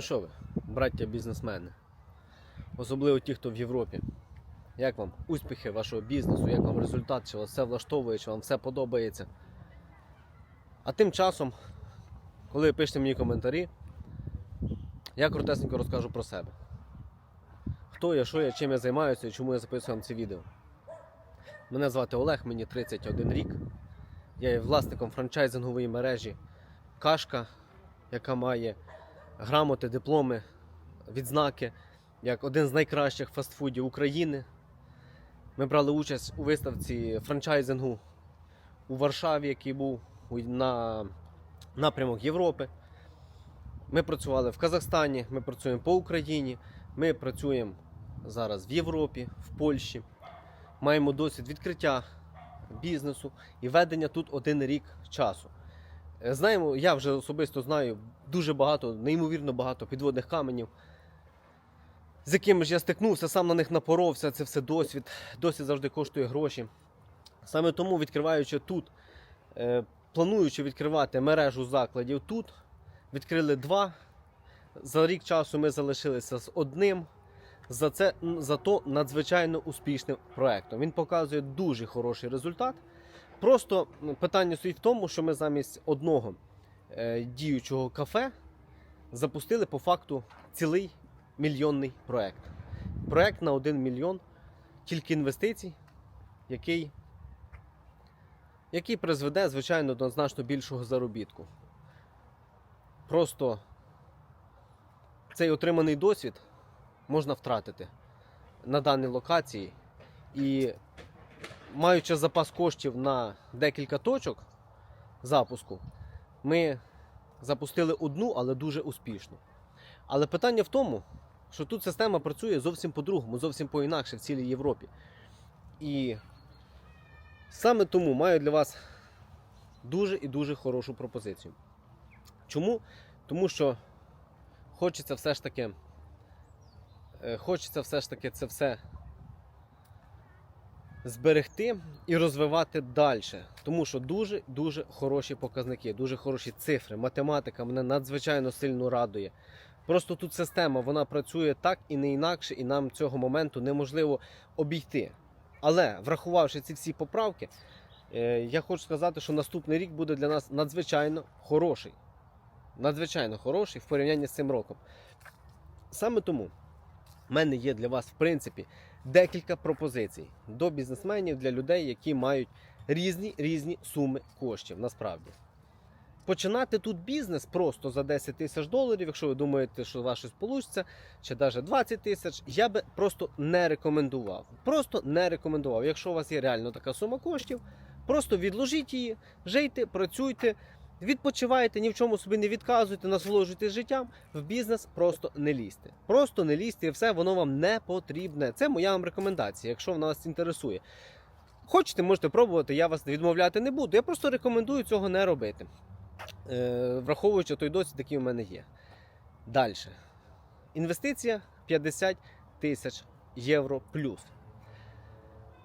Ну що ви, браття бізнесмени, особливо ті, хто в Європі. Як вам успіхи вашого бізнесу, як вам результат, чи вас все влаштовує, чи вам все подобається. А тим часом, коли ви пишете мені коментарі, я коротесенько розкажу про себе. Хто я, що я, чим я займаюся і чому я записую вам це відео. Мене звати Олег, мені 31 рік. Я є власником франчайзингової мережі Кашка, яка має грамоти, дипломи, відзнаки як один з найкращих фастфудів України. Ми брали участь у виставці франчайзингу у Варшаві, який був на напрямок Європи. Ми працювали в Казахстані, ми працюємо по Україні, ми працюємо зараз в Європі, в Польщі. Маємо досвід відкриття бізнесу і ведення тут один рік часу. Е, Знаємо, я вже особисто знаю дуже багато, неймовірно багато підводних каменів, з якими ж я стикнувся, сам на них напоровся. Це все досвід. Досвід завжди коштує гроші. Саме тому, відкриваючи тут, е, плануючи відкривати мережу закладів тут, відкрили два. За рік часу ми залишилися з одним. За це зато надзвичайно успішним проектом. Він показує дуже хороший результат. Просто питання стоїть в тому, що ми замість одного е, діючого кафе запустили по факту цілий мільйонний проект. Проект на 1 мільйон тільки інвестицій, який, який призведе, звичайно, до значно більшого заробітку. Просто цей отриманий досвід можна втратити на даній локації. І маючи запас коштів на декілька точок запуску, ми запустили одну, але дуже успішно. Але питання в тому, що тут система працює зовсім по-другому, зовсім по-інакше в цілій Європі. І саме тому маю для вас дуже і дуже хорошу пропозицію. Чому? Тому що хочеться все ж таки, е, хочеться все ж таки це все зберегти і розвивати далі. Тому що дуже дуже хороші показники, дуже хороші цифри. Математика мене надзвичайно сильно радує. Просто тут система вона працює так і не інакше, і нам цього моменту неможливо обійти. Але врахувавши ці всі поправки, е, я хочу сказати, що наступний рік буде для нас надзвичайно хороший. Надзвичайно хороший в порівнянні з цим роком. Саме тому в мене є для вас, в принципі, декілька пропозицій до бізнесменів, для людей, які мають різні різні суми коштів насправді. Починати тут бізнес просто за 10 тисяч доларів, якщо ви думаєте, що у вас вийде, чи навіть 20 тисяч, я би просто не рекомендував. Просто не рекомендував. Якщо у вас є реально така сума коштів, просто відложіть її, жийте, працюйте, відпочивайте, ні в чому собі не відказуйте, насолоджуйтесь життям. В бізнес просто не лізьте. Просто не лізьте і все, воно вам не потрібне. Це моя вам рекомендація, якщо вона вас інтересує. Хочете, можете пробувати, я вас відмовляти не буду. Я просто рекомендую цього не робити. Е, враховуючи той досвід, який у мене є. Далі. Інвестиція 50 тисяч євро плюс.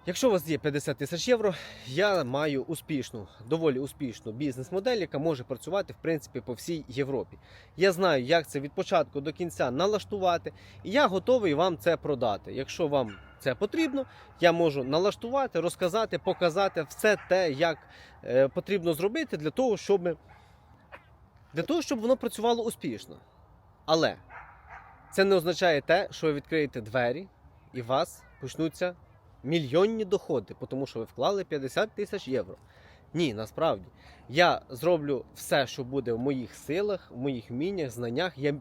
Якщо у вас є 50 тисяч євро, я маю успішну, доволі успішну бізнес-модель, яка може працювати в принципі по всій Європі. Я знаю, як це від початку до кінця налаштувати, і я готовий вам це продати. Якщо вам це потрібно, я можу налаштувати, розказати, показати все те, як е, потрібно зробити для того, щоб для того, щоб воно працювало успішно. Але це не означає те, що ви відкриєте двері і вас почнуться мільйонні доходи, тому що ви вклали 50 тисяч євро. Ні, насправді. Я зроблю все, що буде в моїх силах, в моїх вміннях, знаннях. Я,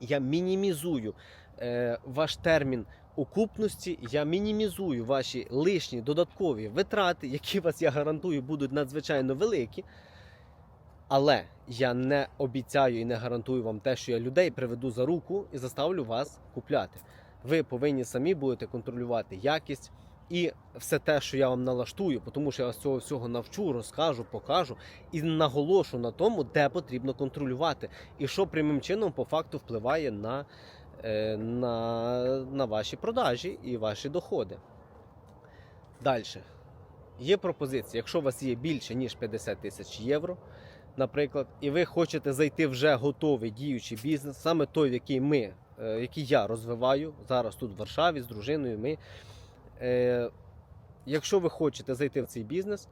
я мінімізую е, ваш термін окупності, я мінімізую ваші лишні додаткові витрати, які вас, я гарантую, будуть надзвичайно великі. Але я не обіцяю і не гарантую вам те, що я людей приведу за руку і заставлю вас купляти. Ви повинні самі будете контролювати якість і все те, що я вам налаштую, тому що я вас цього всього навчу, розкажу, покажу і наголошу на тому, де потрібно контролювати, і що прямим чином по факту впливає на, е, на, на ваші продажі і ваші доходи. Далі. Є пропозиція, якщо у вас є більше ніж 50 тисяч євро, наприклад, і ви хочете зайти вже готовий діючий бізнес, саме той, який ми, е, який я розвиваю зараз тут в Варшаві з дружиною. Ми, е, якщо ви хочете зайти в цей бізнес,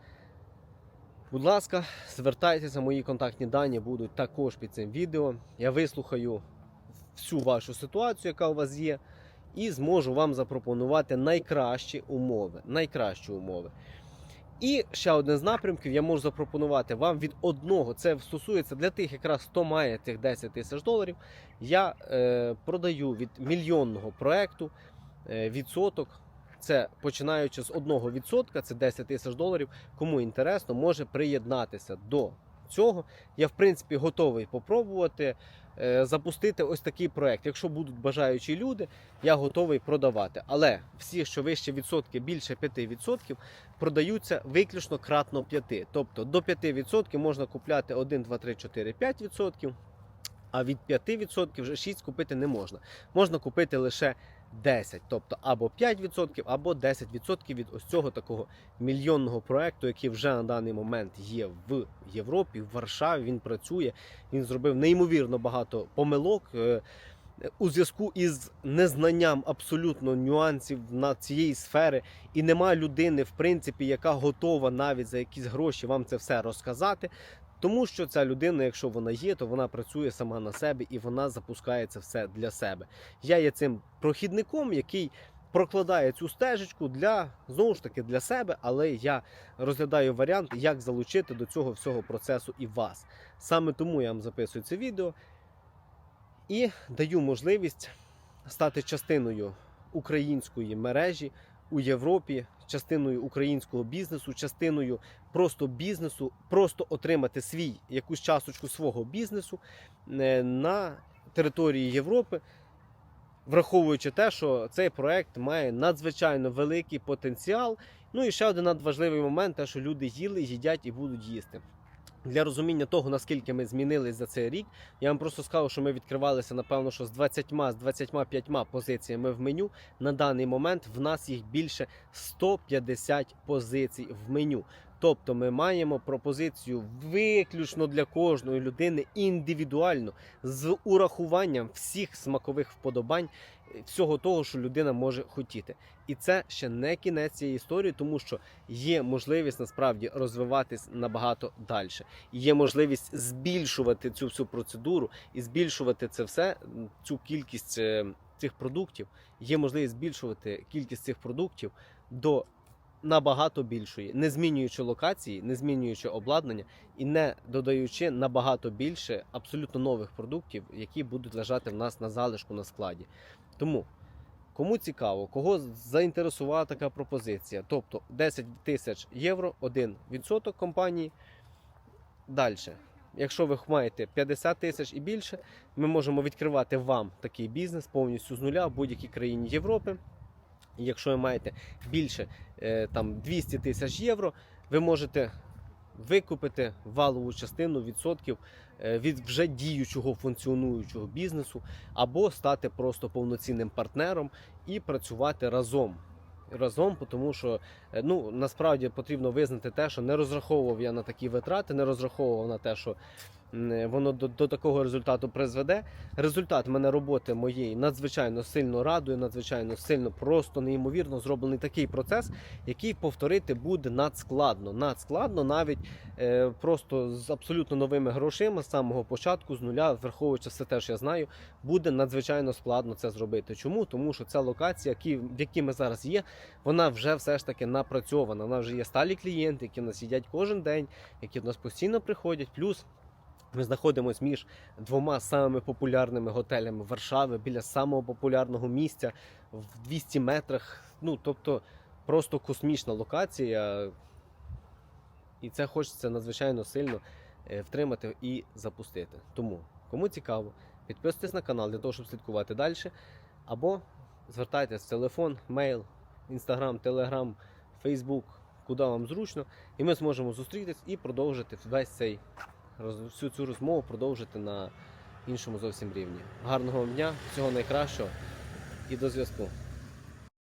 будь ласка, звертайтеся, мої контактні дані будуть також під цим відео. Я вислухаю всю вашу ситуацію, яка у вас є, і зможу вам запропонувати найкращі умови. Найкращі умови. І ще один з напрямків я можу запропонувати вам від одного. Це стосується для тих, якраз хто має тих 10 тисяч доларів. Я е, продаю від мільйонного проекту е, відсоток. Це починаючи з 1%, це 10 тисяч доларів. Кому інтересно, може приєднатися до цього. Я, в принципі, готовий попробувати е, запустити ось такий проект. Якщо будуть бажаючі люди, я готовий продавати. Але всі, що вище відсотки, більше 5%, продаються виключно кратно 5. Тобто до 5% можна купляти 1, 2, 3, 4, 5%, а від 5% вже 6 купити не можна. Можна купити лише 10, тобто або 5%, або 10% від ось цього такого мільйонного проекту, який вже на даний момент є в Європі, в Варшаві. Він працює. Він зробив неймовірно багато помилок. е, У зв'язку із незнанням абсолютно нюансів на цієї сфери, і нема людини, в принципі, яка готова навіть за якісь гроші вам це все розказати. Тому що ця людина, якщо вона є, то вона працює сама на себе і вона запускає це все для себе. Я є цим прохідником, який прокладає цю стежечку для знову ж таки для себе, але я розглядаю варіант, як залучити до цього всього процесу і вас. Саме тому я вам записую це відео і даю можливість стати частиною української мережі у Європі, частиною українського бізнесу, частиною просто бізнесу, просто отримати свій якусь часточку свого бізнесу е, на території Європи, враховуючи те, що цей проект має надзвичайно великий потенціал. Ну і ще один надважливий момент, те, що люди їли, їдять і будуть їсти. Для розуміння того, наскільки ми змінились за цей рік, я вам просто скажу, що ми відкривалися, напевно, що з 20 з 25 позиціями в меню. На даний момент в нас їх більше 150 позицій в меню. Тобто ми маємо пропозицію виключно для кожної людини індивідуально з урахуванням всіх смакових вподобань, всього того, що людина може хотіти. І це ще не кінець цієї історії, тому що є можливість насправді розвиватись набагато далі. Є можливість збільшувати цю всю процедуру і збільшувати це все, цю кількість е, цих продуктів. Є можливість збільшувати кількість цих продуктів до набагато більшої, не змінюючи локації, не змінюючи обладнання і не додаючи набагато більше абсолютно нових продуктів, які будуть лежати в нас на залишку на складі. Тому. Кому цікаво, кого заінтересувала така пропозиція, тобто 10 тисяч євро, 1% компанії. Далі, якщо ви маєте 50 тисяч і більше, ми можемо відкривати вам такий бізнес повністю з нуля в будь-якій країні Європи. Якщо ви маєте більше е, там 200 тисяч євро, ви можете викупити валову частину відсотків е, від вже діючого функціонуючого бізнесу, або стати просто повноцінним партнером і працювати разом. Разом, тому що е, ну насправді потрібно визнати те, що не розраховував я на такі витрати, не розраховував на те, що воно до, до такого результату призведе. Результат мене роботи моєї надзвичайно сильно радує, надзвичайно сильно, просто неймовірно зроблений такий процес, який повторити буде надскладно. Надскладно навіть е, просто з абсолютно новими грошима з самого початку, з нуля, враховуючи все те, що я знаю, буде надзвичайно складно це зробити. Чому? Тому що ця локація, в якій ми зараз є, вона вже все ж таки напрацьована. Вона вже є сталі клієнти, які в нас їдять кожен день, які до нас постійно приходять. Плюс ми знаходимося між двома самими популярними готелями Варшави біля самого популярного місця в 200 метрах. Ну тобто просто космічна локація. І це хочеться надзвичайно сильно е, втримати і запустити. Тому, кому цікаво, підписуйтесь на канал для того, щоб слідкувати далі. Або звертайтесь в телефон, мейл, інстаграм, телеграм, фейсбук, куди вам зручно, і ми зможемо зустрітись і продовжити весь цей всю цю розмову продовжити на іншому зовсім рівні. Гарного вам дня, всього найкращого і до зв'язку.